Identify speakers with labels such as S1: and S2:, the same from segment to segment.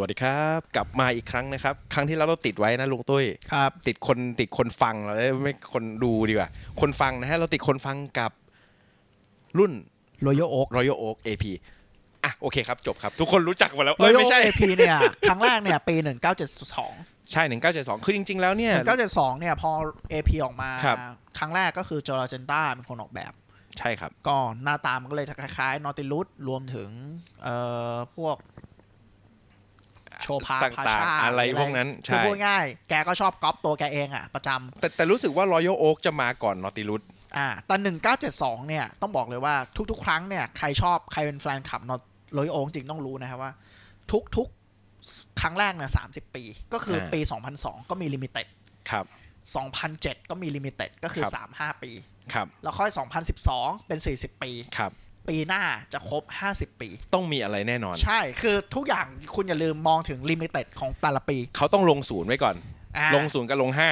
S1: วัสดีครับ กลับมาอีกครั้งนะครับ ครั้งที่แล้วเราติดไว้นะลุงตุ้ย
S2: ครับ
S1: ติดคนติดคนฟังเราไม่คนดูดีกว่า คนฟังนะฮะเราติดคนฟังกับรุ่น
S2: Royal Oak
S1: Royal Oak AP อะโอเคครับ จบครับ ทุกคนรู้จักหมดแล้วเอ้ย
S2: Royal
S1: ไม่
S2: Oak
S1: ใช่
S2: AP เนี่ยครั้งแรกเนี่ยปี1972
S1: ใช่หนึ่งเก้าเจ็ดสองคือจริง ๆ แล้วเนี่ย
S2: 1972เนี่ยพอ AP ออกมา
S1: ครับ
S2: ครั้งแรกก็คือจอร์เจนต้าเป็นคนออกแบบ
S1: ใช่ครับ
S2: ก็หน้าตามันก็เลยจะคล้ายๆนอติลุสรวมถึงเอ่อพวก โชพา
S1: ต่างๆ
S2: พาชา
S1: อะไรพวกนั้น
S2: คือ
S1: ใช่
S2: พูดง่าย แกก็ชอบก๊อปตัวแกเองอะ ประจำ
S1: แต่แต่รู้สึกว่า Royal Oak จะมาก่อน Nautilus
S2: อ่าตอน1972เนี่ย ต้องบอกเลยว่าทุกๆ ครั้งเนี่ย ใครชอบใครเป็นแฟนคลับนอโรยโองจริงต้องรู้นะครับว่า ทุกๆ ครั้งแรกเนี่ย30ปี ก็คือปี 2002 ก็มีลิมิเต็ด
S1: ครับ
S2: 2007 ก็มีลิมิเต็ดก็คือ
S1: ครับ
S2: 35 ปี
S1: ครับ
S2: แล้วค่อย 2012 เป็น 40 ปี
S1: ครับ
S2: ปีหน้าจะครบ 50 ปี
S1: ต้องมีอะไรแน่นอน
S2: ใช่คือทุกอย่างคุณอย่าลืมมองถึงลิมิเต็ดของแต่ละปี
S1: เขาต้องลงศูนย์ไว้ก่อน
S2: อ่า
S1: ลงศูนย์กับลงห้า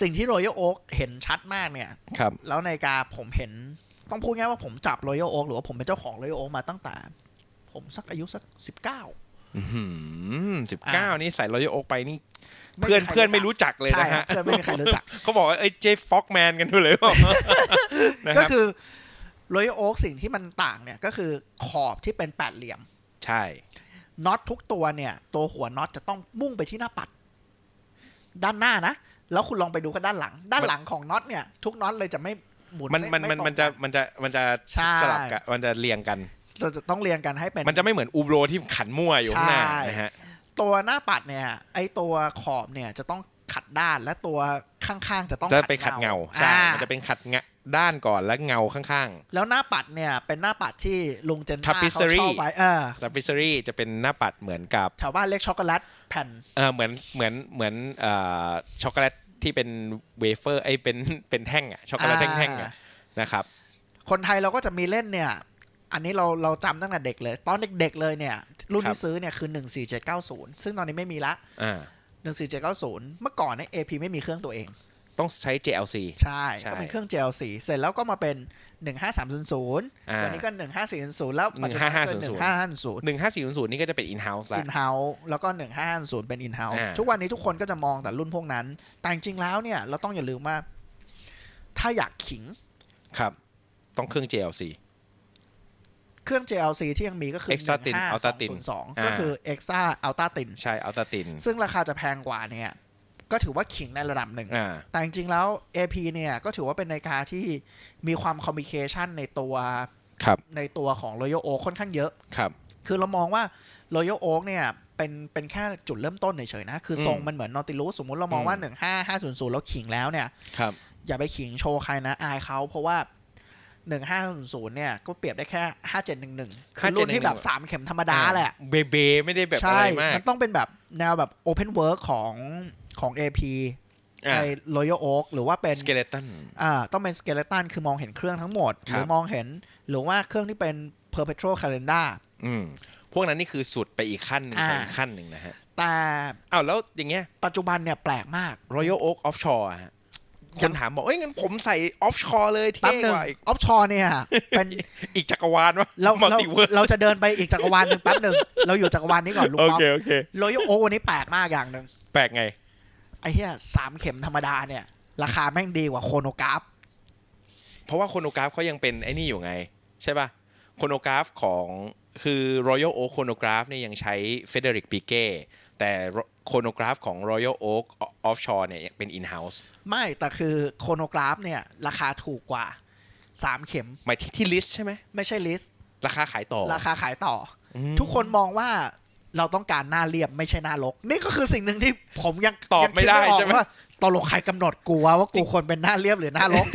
S2: สิ่งที่ Royal Oak เห็นชัดมากเนี่ย
S1: ครับ
S2: แล้วในกาผมเห็น ต้องพูดง่ายว่าผมจับ Royal Oak หรือว่าผมเป็นเจ้าของ Royal Oak มาตั้งแต่ ผมสักอายุสัก 19
S1: สิบเก้า
S2: อ่า
S1: นี่ใส่ Royal Oak ไปนี่
S2: ไม่
S1: เพื่อน
S2: มีใคร
S1: เพื่อนไม่รู้จักเลย
S2: ใช่
S1: นะ
S2: ครั
S1: ฮะ
S2: บเพื่อนไม่มีใครรู้จัก
S1: เขาบอกว่าไอ้เจฟฟ็อกแมนกันด้วยเลยบอกนะค
S2: ก็
S1: รับ
S2: คือ Royal Oak สิ่งที่มันต่างเนี่ยก็คือขอบที่เป็นแปดเหลี่ยม
S1: ใช่
S2: น็อตทุกตัวเนี่ย ตัวหัวน็อตจะต้องมุ่งไปที่หน้าปัด ด้านหน้านะ แล้วคุณลองไปดูกันด้านหลัง ด้านหลังของน็อตเนี่ย ทุกน็อตเลยจะไม่หมุน
S1: มันมัน
S2: ไมั
S1: น
S2: ตรง
S1: มันจะมันจะมันจะ
S2: ใช่
S1: สลับกันมันจะเรียงกัน
S2: เราจะต้องเรียงกันให้เป็น
S1: มันจะไม่เหมือนอูโบรที่ขันมั่วอยู่ข้างหน้า
S2: ใช่
S1: นะฮะ
S2: ตัวหน้าปัดเนี่ย ไอตัวขอบเนี่ยจะต้องขัดด้านและตัวข้างๆจะต้อง
S1: จะไปขัดเงาใช่
S2: อ่า
S1: มันจะเป็นขัดเงา ด้านก่อนแล้วเงาข้าง
S2: แล้วหน้าปัดเนี่ยเป็นหน้าปัดที่ลุงเจนต้าเขา
S1: Tapisserie
S2: ชอบไว้เออ
S1: ๆ t ั p ฟิซ r y จะเป็นหน้าปัดเหมือนกับ
S2: แถวบ้านเรียกช็อกโกแลตแผ่น
S1: เออเหมือนเหมือนเหมือนเอ่อช็อกโกแลตที่เป็นเวเฟอร์ไอ้เป็นเป็นแท่งอะช็อกโกแลต
S2: อ่า
S1: แท่งๆอะนะครับ
S2: คนไทยเราก็จะมีเล่นเนี่ย อันนี้เราเราจำตั้งแต่เด็กเลย ตอนเด็กๆเลยเนี่ย รุ่น
S1: ครับ
S2: ที่ซื้อเนี่ยคือ 14790 ซึ่งตอนนี้ไม่มีละ
S1: อ่า
S2: 14790 เมื่อก่อนเนี่ย AP ไม่มีเครื่องตัวเอง
S1: ต้องใช้ JLC
S2: ใช่
S1: ใช่
S2: ก็เป็นเครื่อง JLC เสร็จแล้วก็มาเป็น 15300
S1: อ่า
S2: วันนี้ก็ 15400 แล้วปัจจุบันก็
S1: 15500
S2: 1550
S1: หนึ่งห้าสี่ศูนย์ศูนย์นี่ก็จะเป็น in house ละ
S2: in house แล้วก็ 1550เป็น in house
S1: อ่า
S2: ทุกวันนี้ทุกคนก็จะมองแต่รุ่นพวกนั้น แต่จริงๆแล้วเนี่ย เราต้องอย่าลืมว่า ถ้าอยากขิง
S1: ครับ ต้องเครื่อง JLC
S2: เครื่อง JLC ที่ยังมีก็คือ
S1: Extra Thin Ultra Thin
S2: 15202 ก็คือ Extra Ultra Thin
S1: ใช่อัลตาติน
S2: ซึ่งราคาจะแพงกว่าเนี่ย ก็ถือว่าขิงในระดับหนึ่ง
S1: อ่า
S2: แต่จริงๆแล้ว AP เนี่ยก็ถือว่าเป็นนาฬิกาที่มีความคอมมิเคชันในตัว
S1: ครับ
S2: ในตัวของ Royal Oak ค่อนข้างเยอะ
S1: ครับ
S2: คือเรามองว่า Royal Oak เนี่ยเป็นเป็นแค่จุดเริ่มต้นเฉยๆนะ คือทรง
S1: อืม
S2: มันเหมือน Nautilus สมมุติเรามองว่า 15500 แล้วขิงแล้วเนี่ย
S1: ครับ
S2: อย่าไปขิงโชว์ใครนะ อายเขาเพราะว่า 1500 เนี่ย ก็เปรียบได้แค่ 5711 คือรุ่นที่แบบ 3 เข็มธรรมดาแหละ
S1: เบเบไม่ได้แบบอะ
S2: ใช่
S1: ไรมาก
S2: มันต้องเป็นแบบแนวแบบ Open Work ของ ของ AP
S1: อ่า
S2: ไอ้ Royal Oak หรือว่าเป็น
S1: สเกเลตัน
S2: อ่าต้องเป็นสเกเลตันคือมองเห็นเครื่องทั้งหมดห
S1: ครับ
S2: รือมองเห็น หรือว่าเครื่องที่เป็น perpetual calendar
S1: อืมพวกนั้นนี่คือสุดไปอีกขั้นหนึ่ง
S2: อ่า
S1: ของอีกขั้นหนึ่งนะฮะ
S2: แต่
S1: อ้าวแล้วอย่างเงี้ย
S2: ปัจจุบันเนี่ยแปลกมาก
S1: Royal Oak Offshore อะฮะคนถามบอกเอ้ยงั้นผมใส่ Offshore เลย
S2: แป๊บ
S1: เท่
S2: หนึ่ง
S1: กว่าอีก
S2: ออฟชอเนี่ยเป็น
S1: อีกจักรวาลวะ
S2: เรา
S1: มัล
S2: เรา
S1: ติเวิร์
S2: เราจะเดินไปอีกจักรวาลหนึ่งแป๊บหนึ่งเราอยู่จักรวาลนี้ก่อนลุง
S1: โอ
S2: ป๊อป
S1: เคโอเค
S2: โรยโอวันนี้แปลกมากอย่างหนึ่ง
S1: แปลกไง
S2: ไอ้เหี้ยสามเข็มธรรมดาเนี่ย ราคาแม่งดีกว่าโคโนกราฟ
S1: เพราะว่าโคโนกราฟเขายังเป็นไอ้นี่อยู่ไง ใช่ป่ะโคโนกราฟของคือ Royal Oak โคโนกราฟเนี่ยยังใช้เฟเดริกปิเก้แต่โคโนกราฟของ Royal Oak Offshore เนี่ยยังเป็น in house
S2: ไม่ แต่คือโคโนกราฟเนี่ย ราคาถูกกว่าสามเข็ม
S1: หมายที่ที่ลิสใช่ไหม
S2: ไม่ใช่ลิส
S1: ราคาขายต่อ
S2: ราคาขายต่ออ
S1: ม
S2: ทุกคนมองว่า เราต้องการหน้าเรียบไม่ใช่หน้าลกนี่ก็คือสิ่งหนึ่งที่ผมยัง
S1: ตอบ
S2: ยังคิ
S1: ไม่ได้
S2: ออก
S1: ใช่ไหม
S2: ว่าตกลงใครกำหนดกูว่าว่ากูควรเป็นหน้าเรียบหรือหน้าลก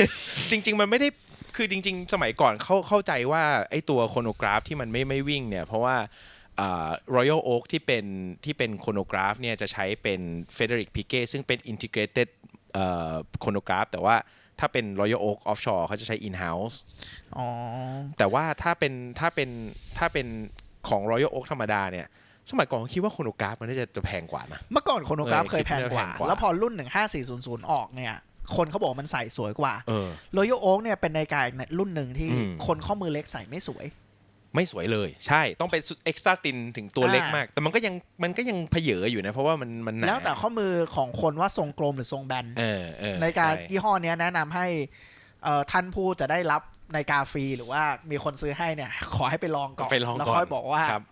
S1: จริง ๆ มันไม่ได้คือจริง ๆ สมัยก่อนเข้าเข้าใจว่าไอ้ตัวโคโนกราฟที่มันไม่ไม่วิ่งเนี่ย เพราะว่าอ่า Royal Oak ที่เป็นที่เป็นโคโนกราฟเนี่ยจะใช้เป็น Frederick Piquet ซึ่งเป็น integrated เอ่อโคโนกราฟแต่ว่าถ้าเป็น Royal Oak Offshore เขาจะใช้ in house
S2: อ๋อ
S1: แต่ว่าถ้าเป็นถ้าเป็นถ้าเป็นของ Royal Oak ธรรมดาเนี่ย สมัยก่อนเขาคิดว่าโคโนกราฟมันน่าจะจะแพงกว่านะ
S2: เมื่อก่อนโคโนกราฟ
S1: เออ
S2: เคยแพงกว่า
S1: คิดว่าแพงกว่า
S2: แล้วพอรุ่น 15400 ออกเนี่ย คนเขาบอกมันใส่สวยกว่า
S1: เออ
S2: Royal Oak เนี่ยเป็นนาฬิกาอีกรุ่นหนึ่งที่
S1: อืม
S2: คนข้อมือเล็กใส่ไม่สวย
S1: ไม่สวยเลย ใช่ต้องเป็นเอ็กซ์ตร้าตินถึงตัวเล็ก
S2: อ่าม
S1: มาก แต่มันก็ยังมันก็ยังเพเยออยู่นะ เพราะว่ามันมันหนา
S2: แล้วแต่ข้อมือของคนว่าทรงกลมหรือทรงแบน
S1: เออเออ
S2: ในการ
S1: ใช่
S2: ยี่ห้อเนี้ยแนะนำให้เอ่อท่านผู้จะได้รับในกาฟรีหรือว่ามีคนซื้อให้เนี่ย ขอให้ไปลองก่อน
S1: ไปลอง
S2: แล้ว
S1: ก่อน
S2: ค่อยบอกว่า
S1: ครับ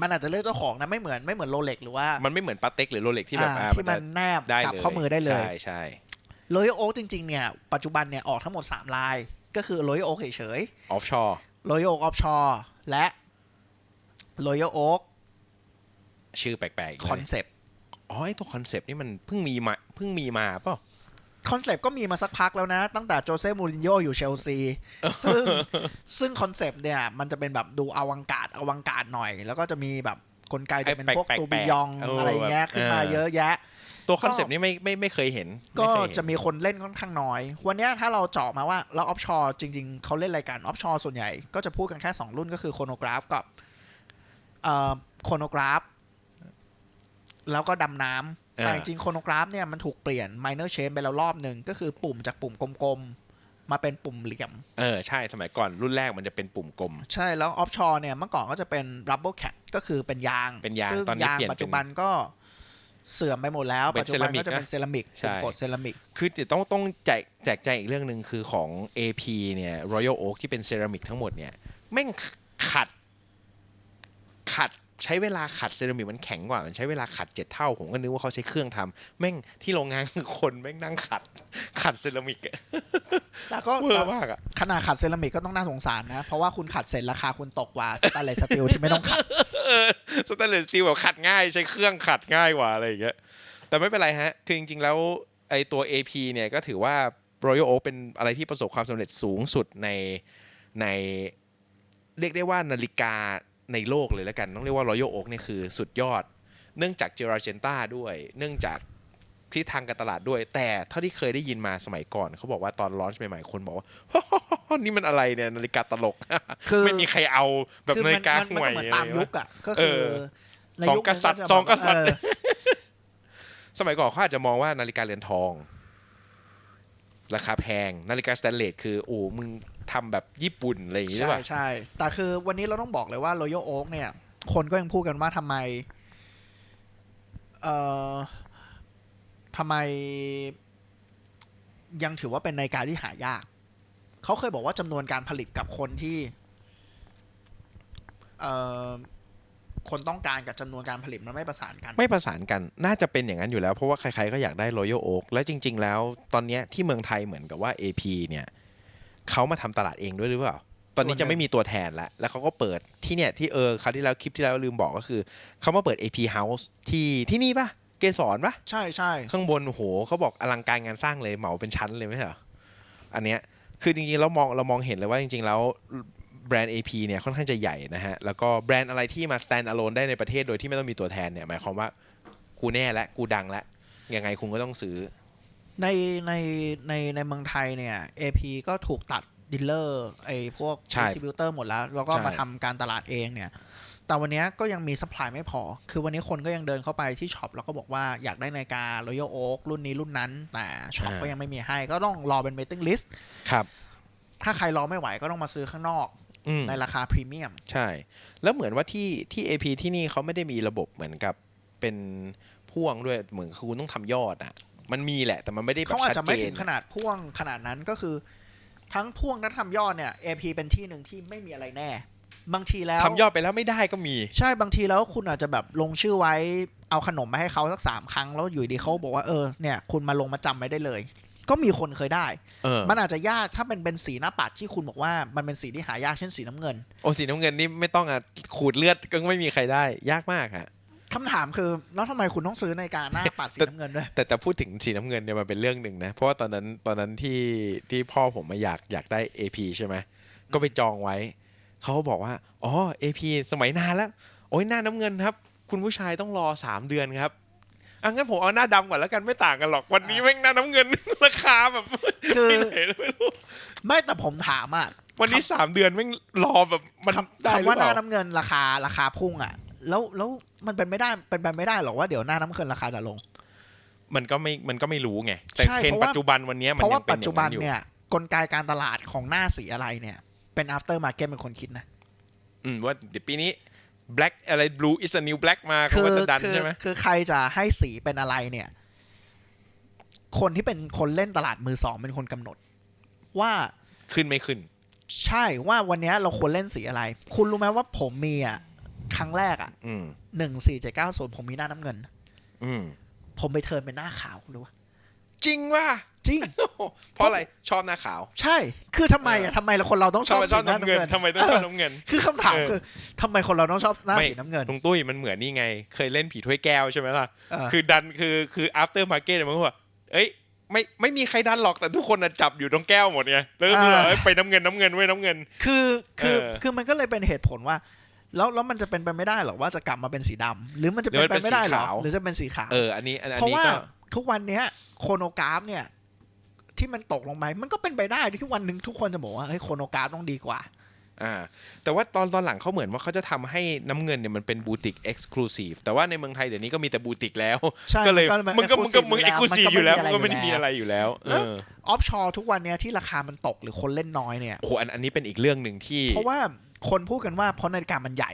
S2: มันอาจจะเลือกเจ้าของนะไม่เหมือนไม่เหมือนโรเล็กหรือว่า
S1: มันไม่เหมือนปาเต็กหรือโรเล็กที่แบบ
S2: อ่า
S1: อ่า
S2: ที่มันแนบ
S1: ได้
S2: กับ
S1: เลย
S2: ข้อมือได้เลย
S1: ใช่ใช่
S2: โรยโอ๊กจริงๆเนี่ยปัจจุบันเนี่ยออกทั้งหมด 3 ลาย ก็คือโรยโอ๊กเฉย
S1: ออฟชอร์
S2: ๆโรยโอ๊กออฟชอร์และโรยโอ๊ก
S1: ชื่อแปลกๆ
S2: คอนเซปต์
S1: อ๋อไอตัวคอนเซปต์นี่มันเพิ่งมีมาเพิ่งมีมาเปล่า
S2: คอนเซปต์ก็มีมาสักพักแล้วนะ ตั้งแต่โจเซ่มูรินโญ่อยู่เชลซี ซึ่งซึ่งคอนเซปต์เนี่ย มันจะเป็นแบบดูอวังการอวังการหน่อย แล้วก็จะมีแบบกลไกจะเป็นพวก
S1: แปลกๆ
S2: ตูบิยอง
S1: เอออ
S2: อะไรเงี้ย
S1: แบบ
S2: ขึ้นมา
S1: เออ
S2: เยอะแยะ
S1: ตัวคอนเซปต์นี้ไม่ไม่ไม่เคยเห็น
S2: ก็
S1: ไม่เคยเห็น
S2: จะมีคนเล่นค่อนข้างน้อย วันเนี้ยถ้าเราเจาะมาว่า แล้วออฟชอร์จริง ๆ เขาเล่นอะไรกันออฟชอร์ส่วนใหญ่ ก็จะพูดกันแค่ 2 รุ่นก็คือโคโนกราฟกับเอ่อโคโนกราฟ แล้วก็ดำน้ำ แต่จริงๆโคโนกราฟเนี่ยมันถูกเปลี่ยน minor change ไปแล้วรอบหนึ่งก็คือปุ่มจากปุ่มกลมๆ มาเป็นปุ่มเหลี่ยม
S1: เออ ใช่สมัยก่อนรุ่นแรกมันจะเป็นปุ่มกลม
S2: ใช่แล้วออฟชอร์เนี่ยเมื่อก่อนก็จะเป็น rubber cap ก็คือเป็นยาง
S1: เป็นยาง
S2: ซึ่ง
S1: ตอนนี้
S2: ยาง
S1: เปลี่ยน
S2: ปัจจุบันก็เสื่อมไปหมดแล้ว
S1: เป็น
S2: ปัจจุบัน
S1: เซรามิก
S2: ก็จะเป็น
S1: นะ
S2: เซรามิก
S1: ใช่
S2: เป็นกรดเซรามิก
S1: คือเดี๋ยวต้องต้องแจกแจกแจงอีกเรื่องหนึ่งคือของ AP เนี่ย Royal Oak ที่เป็นเซรามิกทั้งหมดเนี่ยแม่งขัดขัด ใช้เวลาขัดเซรามิกมันแข็งกว่า มันใช้เวลาขัดเจ็ดเท่า ผมก็นึกว่าเขาใช้เครื่องทำแม่งที่โรงงานคือคนแม่งนั่งขัด ขัดเซรามิกอะ
S2: แต่ก็
S1: เวอร์มากอะ
S2: ขนาดขัดเซรามิกก็ต้องน่าสงสารนะ เพราะว่าคุณขัดเสร็จราคาคุณตกกว่าสแตนเลสสตีลที่ไม่ต้องขัด
S1: สแตนเลสสตีลแบบขัดง่าย ใช้เครื่องขัดง่ายกว่าอะไรอย่างเงี้ยแต่ไม่เป็นไรฮะ คือจริง ๆ แล้วไอตัว AP เนี่ยก็ถือว่า Royal Oak เป็นอะไรที่ประสบความสำเร็จสูงสุดในในเรียกได้ว่านาฬิกา ในโลกเลยแล้วกัน ต้องเรียกว่า Royal Oak เนี่ยคือสุดยอด เนื่องจากเจราเจนต้าด้วย เนื่องจากทิศทางการตลาดด้วย แต่เท่าที่เคยได้ยินมาสมัยก่อน เขาบอกว่าตอนลอนช์ใหม่ๆ คนบอกว่า นี่มันอะไรเนี่ย นาฬิกาตลก
S2: คือ
S1: ไม่มีใครเอาแบบ
S2: คือ
S1: นา
S2: มัน
S1: ฬิกา
S2: มัน
S1: ห่วย
S2: ก็เหมือนตาม
S1: อะไร
S2: ยุ
S1: วะ
S2: คอะก็คือ
S1: เออ
S2: ใน
S1: สอง
S2: ยุค
S1: กษัตริย์
S2: นั้น
S1: สองกษัตริย์
S2: เออ
S1: สมัยก่อนเขาอาจจะมองว่านาฬิกาเรือนทอง ราคาแพง นาฬิกาสแตนเลสคือโอ้มึง ทำแบบญี่ปุ่นอะไรอย่างงี้ใช่
S2: ใช่
S1: ป่ะ
S2: ใช่แต่คือวันนี้เราต้องบอกเลยว่า Royal Oak เนี่ย คนก็ยังพูดกันว่าทำไม เอ่อทำไม ยังถือว่าเป็นนาฬิกาที่หายาก เขาเคยบอกว่าจำนวนการผลิตกับคนที่ เอ่อคนต้องการกับจำนวนการผลิตมันไม่ประสานกัน
S1: ไม่ประสานกันน่าจะเป็นอย่างนั้นอยู่แล้ว เพราะว่าใครๆก็อยากได้ Royal Oak และจริง ๆ แล้ว ตอนเนี้ยที่เมืองไทยเหมือนกับว่า AP เนี่ย เขามาทำตลาดเองด้วยหรือเปล่า ตอนนี้จะไม่มีตัวแทนแล้ว แล้วเขาก็เปิดที่เนี่ยที่เออคราวที่แล้วคลิปที่แล้วลืมบอกก็คือ เขามาเปิด AP House ที่ที่นี่ปะเกสรปะ
S2: ใช่ใช่
S1: ข้างบนโอ้โหเขาบอกอลังการงานสร้างเลยเหมาเป็นชั้นเลยไม่ใช่เหรออันเนี้ยคือจริงๆเรามองเรามองเห็นเลยว่าจริง ๆ แล้วแบรนด์ AP เนี่ยค่อนข้างจะใหญ่นะฮะ แล้วก็แบรนด์อะไรที่มา stand alone ได้ในประเทศโดยที่ไม่ต้องมีตัวแทนเนี่ยหมายความว่ากูแน่และกูดังและยังไงคุณก็ต้องซื้อ
S2: ในในในในเมืองไทยเนี่ย AP ก็ถูกตัดดีลเลอร์ไอ้พวก
S1: ใช่
S2: ดิสติบิวเตอร์หมดแล้ว แล้วก็
S1: ใช่
S2: มาทำการตลาดเองเนี่ย แต่วันเนี้ยก็ยังมีสป라이ไม่พอ คือวันนี้คนก็ยังเดินเข้าไปที่ช็อปแล้วก็บอกว่าอยากได้นาฬิกา Royal Oak รุ่นนี้รุ่นนั้น แต่ช็อปก็ยังไม่มีให้ก็ต้องรอเป็น waiting list
S1: ครับ
S2: ถ้าใครรอไม่ไหวก็ต้องมาซื้อข้างนอก
S1: อืม
S2: ในราคาพรีเมียม
S1: ใช่ แล้วเหมือนว่าที่ที่ AP ที่นี่เขาไม่ได้มีระบบเหมือนกับเป็นพ่วงด้วยเหมือนคือคุณต้องทำยอดอะ มันมีแหละ แต่มันไม่ได้แบบ
S2: เขาอาจ
S1: ชัด
S2: จะ
S1: เจ
S2: ไม่
S1: น
S2: ถึงขนาดพ่วงขนาดนั้นก็คือ ทั้งพ่วงและทำยอดเนี่ย AP เป็นที่หนึ่งที่ไม่มีอะไรแน่ บางทีแล้ว
S1: ทำยอดไปแล้วไม่ได้ก็มี
S2: ใช่บางทีแล้วคุณอาจจะแบบลงชื่อไว้เอาขนมมาให้เขาสักสามครั้งแล้วอยู่ดีเขาบอกว่าเออเนี่ยคุณมาลงมาจำไว้ได้เลย ก็มีคนเคยได้
S1: เออ
S2: มันอาจจะยากถ้าเป็นเป็นสีหน้าปัดที่คุณบอกว่ามันเป็นสีที่หายากเช่นสีน้ำเงิน
S1: โอ้สีน้ำเงินนี่ไม่ต้องอะขูดเลือดก็ไม่มีใครได้ ยากมากฮะ
S2: คำถามคือ แล้วทำไมคุณต้องซื้อในาฬิการหน้าปัดสีน้ำเงินด้วย
S1: แต่แต่พูดถึงสีน้ำเงินเนี่ยมันเป็นเรื่องหนึ่งนะ เพราะว่าตอนนั้นตอนนั้นที่ที่พ่อผมมาอยากอยากได้ AP ใช่ไหมก็ไปจองไว้ เขาก็บอกว่า อ๋อ AP สมัยนานแล้ว โอ้ยหน้าน้ำเงินครับ คุณผู้ชายต้องรอสามเดือนครับอะงั้นผมเอาหน้าดำก่อนแล้วกันไม่ต่างกันหรอกวันนี้แม่งหน้าน้ำเงิน ราคาแบบ
S2: คือ
S1: ไม่ไหนไม่รู้
S2: ไม่แต่ผมถามอะ
S1: วันนี้สามเดือนแม่งรอแบบมัน
S2: คำ
S1: ได้ห
S2: คำ
S1: รือ
S2: ว่า
S1: เป
S2: หน้า
S1: ล่า
S2: น้ำเงินราคาราคาพุ่งอะ แล้วแล้วมันเป็นไม่ได้เป็นไปไม่ได้หรอกว่าเดี๋ยวหน้าน้ำเงินราคาจะลง
S1: มันก็ไม่มันก็ไม่รู้ไงแต่
S2: ใช่
S1: เทรน
S2: เพ
S1: ด์
S2: ราะว่า
S1: ปัจจุบันวันนี้มัน
S2: เพราะ
S1: ยั
S2: ว่าง
S1: เป็น
S2: ปัจ
S1: อ
S2: จุ
S1: ย่าง
S2: บัน
S1: นั้นอยู่
S2: เนี่ยกลไกการตลาดของหน้าสีอะไรเนี่ย เป็น after market เป็นคนคิดนะ
S1: อืมว่าเดี๋ยวปีนี้ black อะไร blue is a new black มาเขา
S2: คือ
S1: ก็จะดัน
S2: คือ
S1: ใช่ไหม
S2: คือใครจะให้สีเป็นอะไรเนี่ย คนที่เป็นคนเล่นตลาดมือสองเป็นคนกำหนด ว่า
S1: ขึ้นไม่ขึ้น
S2: ใช่ว่าวันเนี้ยเราควรเล่นสีอะไร คุณรู้ไหมว่าผมมีอะ ครั้งแรกอะ
S1: อืม
S2: หนึ่งสี่เจ็ดเก้าศูนย์ผมมีหน้าน้ำเงิน
S1: อืม
S2: ผมไปเทิร์นเป็นหน้าขาวหรือวะ
S1: จริงว่ะ
S2: จริง
S1: เพราะอะไรชอบหน้าขาว
S2: ใช่ คือทำไมอะทำไมเราคนเราต้อง
S1: ช
S2: ช
S1: อ
S2: อ
S1: บบชอบ
S2: สีหน้า
S1: น้ำ
S2: น้ำ
S1: เงิน
S2: เงิน
S1: ทำไมต้องชอบน้ำเงิน
S2: คือคำถาม
S1: เออ
S2: คือทำไมคนเราต้องชอบหน้า
S1: ไม่
S2: สีน้ำเงิน
S1: ลุงตุ้ยมันเหมือนนี่ไง เคยเล่นผีถ้วยแก้วใช่ไหมล่ะ
S2: เออ
S1: คือดันคือคือ after market เนี่ยมันก็ว่าเอ้ยไม่ไม่มีใครดันหรอกแต่ทุกคนน่ะจับอยู่ตรงแก้วหมดไงแล้วก็คือแบบเอ้ยไปน้ำเงินน้ำเงินไว้ยน้ำเงิน
S2: คือคือ
S1: เออ
S2: คือมันก็เลยเป็นเหตุผลว่า แล้วแล้วมันจะเป็นไปไม่ได้หรอว่าจะกลับมาเป็นสีดำหรือมันจะเป็นไปไม่ได้หรอหรือจะเป็นสีขาว
S1: เอออันนี้อันอัน
S2: เพราะ
S1: นี้
S2: ว่า
S1: ก็
S2: ทุกวันเนี้ยโคโนกราฟเนี่ย ที่มันตกลงไปมันก็เป็นไปได้ที่วันหนึ่งทุกคนจะบอกว่าเฮ้ยโคโนกราฟต้องดีกว่า
S1: อ่าแต่ว่าตอนตอนหลังเขาเหมือนว่าเขาจะทำให้น้ำเงินเนี่ยมันเป็นบูติกเอ็กซ์คลูซีฟแต่ว่าในเมืองไทยเดี๋ยวนี้ก็มีแต่บูติกแล้ว
S2: ใช่
S1: ก็เลย
S2: มันก็
S1: มึงก็มึงก็มึง
S2: exclusive
S1: เอ็กซ์คลูซีฟอยู่แล้ว
S2: มั
S1: มัน
S2: นก็
S1: ก็
S2: ไม่
S1: ไม่
S2: ได้
S1: ได้
S2: มี
S1: มี
S2: อะ
S1: อะไรไรอยู่แล้วเอ
S2: แล้ว
S1: อ
S2: ออฟชอร์ทุกวันเนี้ยที่ราคามันตกหรือคนเล่นน้อยเนี่ย
S1: โอ้โหอันอันนี้เป็นอีกเรื่องหนึ่งที่
S2: เพราะว่า คนพูดกันว่าเพราะนาฬิกามันใหญ่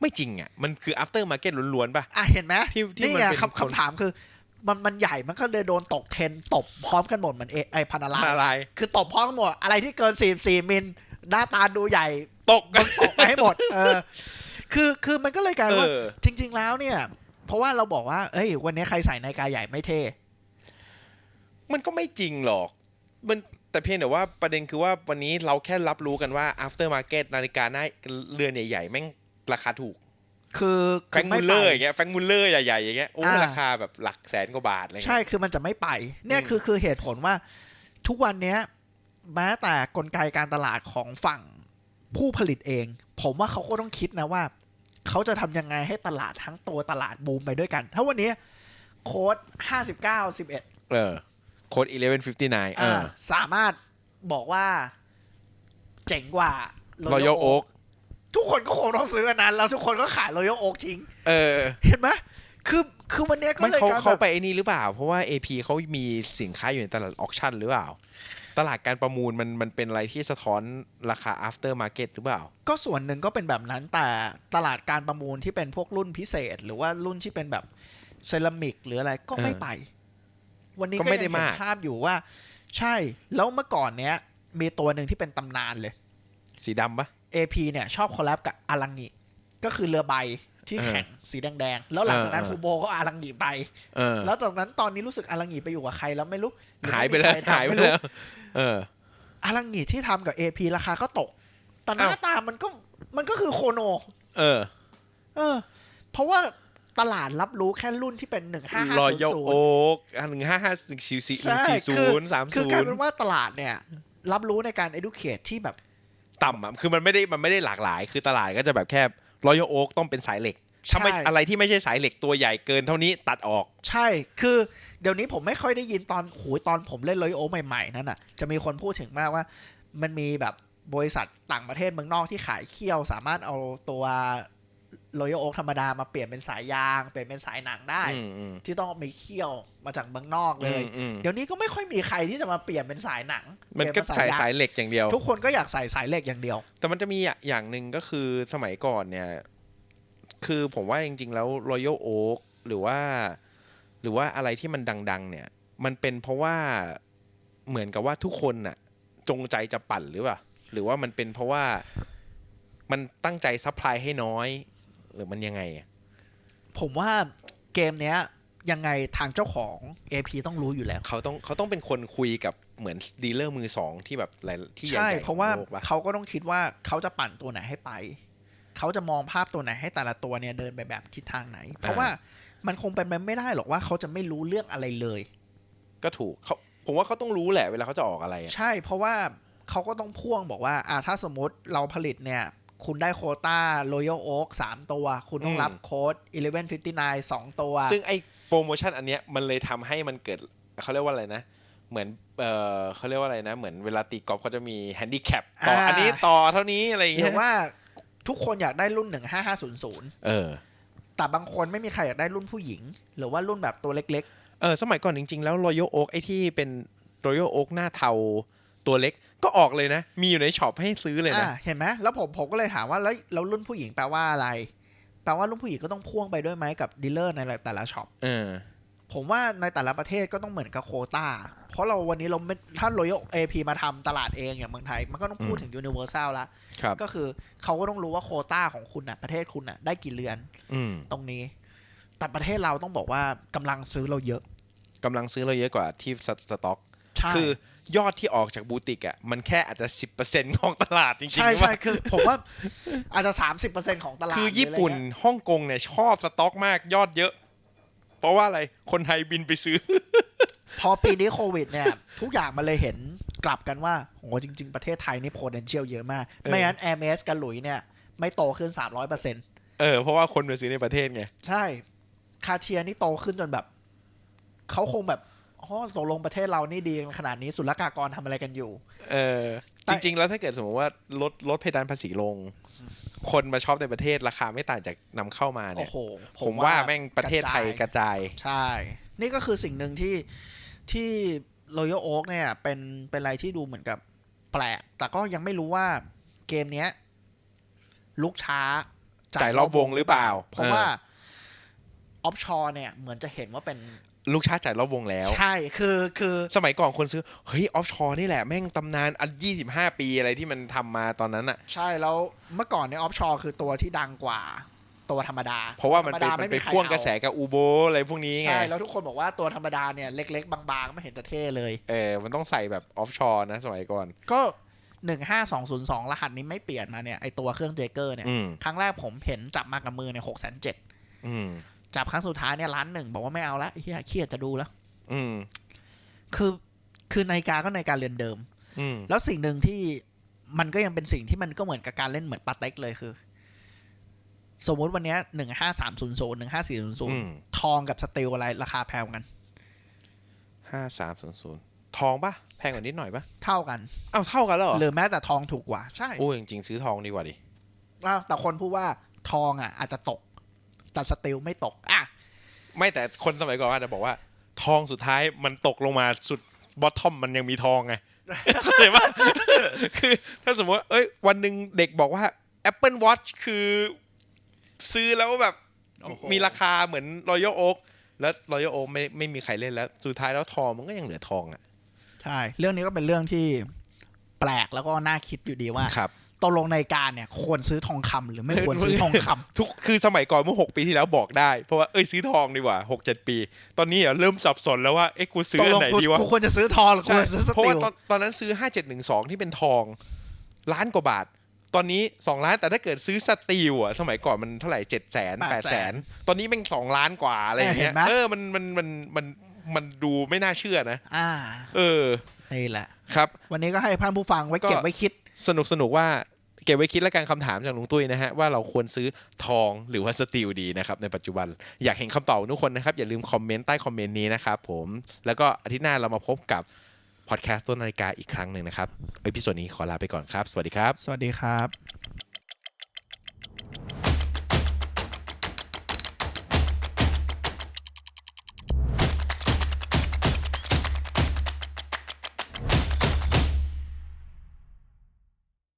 S1: ไม่จริงอะ มันคือ after market ล้วนๆป่ะ
S2: อะเห็นไหม
S1: ที่ที่
S2: นี่
S1: มัน
S2: ไง
S1: เป็น
S2: คำ
S1: คน
S2: คำถามคือมันมันใหญ่มันก็เลยโดนตกเทรนตบพร้อมกันหมดเหมือนเอไอพันอะไร
S1: อะไร
S2: คือตบพร้อมกันหมด อะไรที่เกิน44มิลหน้าตาดูใหญ่
S1: ตก
S2: มึงตกไปให้หมด เออ คือคือมันก็เลยกลาย
S1: เอ
S2: ว่า
S1: อ
S2: จริง ๆ แล้วเนี่ย เพราะว่าเราบอกว่า เอ้ย วันนี้ใครใส่นาฬิกาใหญ่ไม่เท่
S1: มันก็ไม่จริงหรอก มัน แต่เพียงแต่ว่าประเด็นคือว่าวันนี้เราแค่รับรู้กันว่า after market นาฬิกาหน้าเรือนใหญ่ๆแม่งราคาถูก
S2: คือ
S1: แฟรงค์มุลเลอร์อย่างเงี้ยแฟรงค์มุลเลอร์ใหญ่ๆอย่างเงี้ยโอ้
S2: อ่า
S1: ราคาแบบหลักแสนกว่าบาทอะไรเงี้ย
S2: ใช่คือมันจะไม่ไป เนี่ย
S1: อืม
S2: คือคือเหตุผลว่า ทุกวันเนี้ยแม้แต่กลไกการตลาดของฝั่งผู้ผลิตเอง ผมว่าเขาก็ต้องคิดนะว่า เขาจะทำยังไงให้ตลาดทั้งตัวตลาดบูมไปด้วยกัน ถ้าวันนี้โค้ด59 11
S1: เออ โค้ด1159เอ
S2: อ่า
S1: อ
S2: สามารถบอกว่า เจ๋งกว่า
S1: Royal Oak
S2: ทุกคนก็คงต้องซื้ออันนั้น แล้วทุกคนก็ขาย Royal Oak ทิ้ง
S1: เออ
S2: เห็นไหมคือคือวันเนี้ยก็
S1: มัน
S2: เลย
S1: เขา
S2: กลาย
S1: เขา
S2: แบบ
S1: ไปไอ้นี่หรือเปล่า เพราะว่า AP เขามีสินค้าอยู่ในตลาดออคชั่นหรือเปล่า ตลาดการประมูลมันมันเป็นอะไรที่สะท้อนราคา after market หรือเปล่า
S2: ก็ส่วนหนึ่งก็เป็นแบบนั้นแต่ตลาดการประมูลที่เป็นพวกรุ่นพิเศษ หรือว่ารุ่นที่เป็นแบบเซรามิกหรืออะไรก็ไม่
S1: เออ
S2: ไป วันนี้
S1: ก็
S2: ก็
S1: ไม่
S2: ยัง
S1: ได้
S2: เห็
S1: มานก
S2: ภาพอยู่ว่า ใช่ แล้วเมื่อก่อนเนี้ย มีตัวหนึ่งที่เป็นตำนานเลย
S1: สีดำปะ
S2: AP เนี่ย ชอบคอลแลบกับอารังงิก็คือเรือใบที่
S1: เออ
S2: แข่งสีแดงๆ แล้วหลังจากนั้น
S1: เออ
S2: ฟูโบก็อารังงิไป
S1: เออ
S2: แล้วจากนั้นตอนนี้รู้สึกอารังงิไปอยู่กับใครแล้วไม่รู้รือ
S1: หายไป
S2: ม่มี
S1: แล้ว
S2: ใคร
S1: หายไป
S2: ไม่รู้
S1: แล้วเออ
S2: อารังงิที่ทำกับ AP ราคาก็ตก แต่หน้า
S1: อ้าว
S2: ตามันก็มันก็คือโคโน
S1: เออ
S2: เออ เพราะว่า ตลาดรับรู้แค่รุ่นที่เป็นหนึ่งห้าห้าร
S1: อ
S2: ศูน
S1: ยัล
S2: ย์ศูน
S1: โอ๊
S2: ย์
S1: กหนึ่งห้าห้าหนึ่งสี่สี่
S2: ใช่
S1: สี่ศู
S2: คือน
S1: ย์สาม
S2: คื
S1: ศู
S2: อกลาย
S1: น
S2: เป็
S1: ย์
S2: นว่าตลาดเนี่ย รับรู้ในการ educate ที่แบบ
S1: ต่ำอะคือมันไม่ได้มันไม่ได้หลากหลาย คือตลาดก็จะแบบแค่รอยัลโอ๊กต้องเป็นสายเหล็กถ้าไม่
S2: ใช่
S1: อะไรที่ไม่ใช่สายเหล็กตัวใหญ่เกินเท่านี้ตัดออก
S2: ใช่ คือเดี๋ยวนี้ผมไม่ค่อยได้ยินตอนโหยตอนผมเล่นโรยโอใหม่ๆนั่นน่ะ จะมีคนพูดถึงมากว่า มันมีแบบบริษัทต่างประเทศเมืองนอกที่ขายเขี้ยวสามารถเอาตัว โรยโอธรรมดามาเปลี่ยนเป็นสายยาง เปลี่ยนเป็นสายหนังได้
S1: อืมอืม
S2: ที่ต้องมีเขี้ยวมาจากเมืองนอกเลย
S1: อืมอืม
S2: เดี๋ยวนี้ก็ไม่ค่อยมีใครที่จะมาเปลี่ยนเป็นสายหนัง
S1: มันก็
S2: เปลี่
S1: สาย
S2: นเป็น
S1: สายเหล็กอย่างเดียว
S2: ทุกคนก็อยากใส่สายเหล็กอย่างเดียว
S1: แต่มันจะมีอย่างอย่างหนึ่งก็คือสมัยก่อนเนี่ย คือผมว่าจริง ๆ แล้ว Royal Oak หรือว่า หรือว่าอะไรที่มันดัง ๆ เนี่ย มันเป็นเพราะว่าเหมือนกับว่าทุกคนน่ะ จงใจจะปั่นหรือเปล่าหรือว่ามันเป็นเพราะว่ามันตั้งใจซัพพลายให้น้อย หรือมันยังไงอะ
S2: ผมว่าเกมเนี้ยยังไงทางเจ้าของ AP ต้องรู้อยู่แล้ว
S1: เขาต้องเขาต้องเป็นคนคุยกับเหมือนดีลเลอร์มือสองที่แบบหลายที่ใหญ่
S2: ใช่
S1: ๆ
S2: เพราะว่า
S1: ของโลกปะ
S2: เขาก็ต้องคิดว่าเขาจะปั่นตัวไหนให้ไป เขาจะมองภาพตัวไหนให้แต่ละตัวเนี่ยเดินไปแบบทิศทางไหน เพราะว่ามันคงเป็นไปไม่ได้หรอกว่าเขาจะไม่รู้เรื่องอะไรเลย
S1: ก็ถูกเขาผมว่าเขาต้องรู้แหละเวลาเขาจะออกอะไรอะ
S2: ใช่เพราะว่าเขาก็ต้องพ่วงบอกว่าอ่าถ้าสมมติเราผลิตเนี่ย คุณได้โควต้า Royal Oak 3 ตัว คุณต้องรับโค้ด1159 2 ตัว
S1: ซึ่งไอ้โปรโมชั่นอันเนี้ยมันเลยทำให้มันเกิดเขาเรียกว่าอะไรนะ เหมือนเออเขาเรียกว่าอะไรนะ เหมือนเวลาตีกอล์ฟเขาจะมีแฮนดิแคปต่อ
S2: อ่า
S1: อันนี้ต่อเท่านี้อะไรอย่าง
S2: ห
S1: เงี้
S2: รื
S1: ย
S2: อว่าทุกคนอยากได้รุ่น 15500
S1: เออ
S2: แต่บางคนไม่มีใครอยากได้รุ่นผู้หญิง หรือว่ารุ่นแบบตัวเล็ก
S1: เออ สมัยก่อนจริง ๆ แล้ว Royal Oak ไอ้ที่เป็น Royal Oak หน้าเทาตัวเล็ก ก็ออกเลยนะ มีอยู่ในช็อปให้ซื้อเลยนะ
S2: อ่าเห็นไหมแล้วผมผมก็เลยถามว่าแล้วแล้วรุ่นผู้หญิงแปลว่าอะไร แปลว่ารุ่นผู้หญิงก็ต้องพ่วงไปด้วยไหมกับดีลเลอร์ในแต่ละช็อป
S1: เออ
S2: ผมว่าในแต่ละประเทศก็ต้องเหมือนกับโควต้าเพราะเราวันนี้เราไม่ถ้า Royal AP มาทำตลาดเองอย่างเมืองไทย มันก็ต้องพูดถึง Universal ละ
S1: ครับ
S2: ก็คือเขาก็ต้องรู้ว่าโควต้าของคุณน่ะ ประเทศคุณน่ะ ได้กี่เรือน
S1: อืม
S2: ตรงนี้ แต่ประเทศเราต้องบอกว่ากำลังซื้อเราเยอะ
S1: กำลังซื้อเราเยอะกว่าที่สสต็อก
S2: ใช่
S1: คือยอดที่ออกจากบูติกอะมันแค่อาจจะ 10%ของตลาดจริงๆ
S2: ใช่
S1: ว่า
S2: ใช่คือ ผมว่าอาจจะ 30%ของตลาด
S1: คือ
S2: หรื
S1: ญี่ปุ่น
S2: อะไรเงี้ย
S1: ฮ่องกงเนี่ยชอบสต็อกมากยอดเยอะ เพราะว่าอะไรคนไทยบินไปซื้อ
S2: พอปีนี้โควิดเนี่ย ทุกอย่างมันเลยเห็นกลับกันว่าโหจริง ๆ ประเทศไทยนี่ potential เยอะมาก
S1: เออ
S2: ไม่งั้น Air m s กับหลุยเนี่ย ไม่โตขึ้น 300%
S1: เออเพราะว่าคนไปซื้อในประเทศไง
S2: ใช่ คาเทียนี่โตขึ้นจนแบบ เขาคงแบบ อ๋อตกลงประเทศเรานี่ดีขนาดนี้ศุลกากรทำอะไรกันอยู่
S1: เออ
S2: แต่
S1: จริง ๆ แล้วถ้าเกิดสมมติว่าลดลดเพดานภาษีลง คนมาชอบในประเทศราคาไม่ต่างจากนำเข้ามาเนี่
S2: โอ้
S1: ย
S2: โห
S1: ผมว่าแม่งประเทศไทยกระจาย
S2: ใช่ นี่ก็คือสิ่งหนึ่งที่ที่ Royal Oak เนี่ย เป็นเป็นอะไรที่ดูเหมือนกับแปลก แต่ก็ยังไม่รู้ว่าเกมเนี้ย ลุกช้า
S1: จ่ายรอบวงหรือเปล่า
S2: เพราะว่าออฟชอร์เนี่ย เหมือนจะเห็นว่าเป็น
S1: ลูกชาติจ่ายรอบวงแล้ว
S2: ใช่คือคือ
S1: สมัยก่อนคนซื้อ เฮ้ย ออฟชอร์นี่แหละ แม่งตำนานอันยี่สิบห้าปีอะไรที่มันทำมาตอนนั้นอะ
S2: ใช่แล้วเมื่อก่อนเนี่ยออฟชอร์คือตัวที่ดังกว่าตัวธรรมดา
S1: เพราะว่ามัน
S2: ธ
S1: เป็น
S2: รรด
S1: มันไป
S2: ใค
S1: พ่วงกระแส
S2: เอา
S1: กับอูโบอะไรพวกนี้ไง
S2: ใช่ แล้วทุกคนบอกว่าตัวธรรมดาเนี่ยเล็ก ๆ บางๆ ไม่เห็นจะเท่เลย
S1: เออ มันต้องใส่แบบออฟชอร์นะสมัยก่อน
S2: ก็หนึ่งห้าสองศูนย์สองรหัสนี้ไม่เปลี่ยนมาเนี่ยไอตัวเครื่องเจเกอร์เนี่ย
S1: อืม
S2: ครั้งแรกผมเห็นจับมากับมือเนี่ยหกแสนเจ็ด
S1: อืม
S2: จับครั้งสุดท้ายเนี่ยล้านหนึ่งบอกว่าไม่เอาละเฮียเครียดจะดูแล้ว
S1: อืม
S2: คือคือนาฬิกาก็นาฬิกาเรือนเดิม
S1: อืม
S2: แล้วสิ่งหนึ่งที่มันก็ยังเป็นสิ่งที่มันก็เหมือนกับการเล่นเหมือนปาเต็กเลยคือ สมมุติวันเนี้หนึ่งห้าสามศูนย์ศูนย์หนึ่งห้าสี่ศูนย์ศูน
S1: อื
S2: ย์
S1: ม
S2: ทองกับสตีลอะไรราคาแพงกัน
S1: ห้าสามศูนย์ศูนย์ทองปะแพงกว่านิดหน่อยปะ
S2: เท่ากัน
S1: อ้าวเท่ากันแล้วเหรอ
S2: หรือแม้แต่ทองถูกกว่า ใช่
S1: โอ้ยจริงๆซื้อทองดีกว่าดิ
S2: อ้าวแต่คนพูดว่าทองอะอาจจะตก แต่สตีลไม่ตกอะ
S1: ไม่แต่คนสมัยก่อนอาจจะบอกว่า ทองสุดท้ายมันตกลงมาสุดบอททอมมันยังมีทองไงเข้าใจปะคือถ้าสมมติว่าเอ้ยวันหนึ่งเด็กบอกว่า Apple Watch คือ ซื้อแล้วแบบมีราคาเหมือน Royal Oak แล้ว Royal Oak ไม่ไม่มีใครเล่นแล้ว สุดท้ายแล้วทองมันก็ยังเหลือทองอะ
S2: ใช่ เรื่องนี้ก็เป็นเรื่องที่แปลกแล้วก็น่าคิดอยู่ดีว่า
S1: ครับ
S2: ตกลงในการเนี่ยควรซื้อทองคำหรือไม่ควรซื้อทองคำ
S1: ทุกคือสมัยก่อนเมื่อ 6 ปีที่แล้วบอกได้ เพราะว่าเอ้ยซื้อทองดีกว่า6 7ปี ตอนนี้อะเริ่มสับสนแล้วว่าเอ้กูซื้อ
S2: ตก
S1: อั
S2: ล
S1: น
S2: ง
S1: ไหน
S2: กู
S1: ดีวะ
S2: กูควรจะซื้อทองหรือควรจะซื้อส
S1: เพราะ
S2: ตี
S1: ว่า
S2: ล
S1: ตอนตอนนั้นซื้อ 5712 ที่เป็นทองล้านกว่าบาท ตอนนี้ 2 ล้านแต่ถ้าเกิดซื้อสตีลอะสมัยก่อนมันเท่าไหร่7 0 0 0 0 0 8 0 0 0 0ตอนนี้เป็น2ล้านกว่าอะไรอย่างเงี้ย
S2: เห็นไหม
S1: เออมันมันมันมันมันดูไม่น่าเชื่อนะ
S2: อ่า
S1: เออ
S2: นี่แหละ
S1: ครับ
S2: วันนี้ก็ให้ท่านผู้ฟังไว้
S1: ก็
S2: เก็บไว้คิด
S1: สนุกสนุกว่า เก็บไว้คิดแล้วกันคำถามจากลุงตุ้ยนะฮะว่าเราควรซื้อทองหรือว่าสตีลดีนะครับในปัจจุบันอยากเห็นคำตอบทุกคนนะครับอย่าลืมคอมเมนต์ใต้คอมเมนต์นี้นะครับผมแล้วก็อาทิตย์หน้าเรามาพบกับพอดแคสต์ต้นนาฬิกาอีกครั้งหนึ่งนะครับเอพิโซดนี้ขอลาไปก่อนครับ สวัสดีครับ
S2: สวัสดีครับ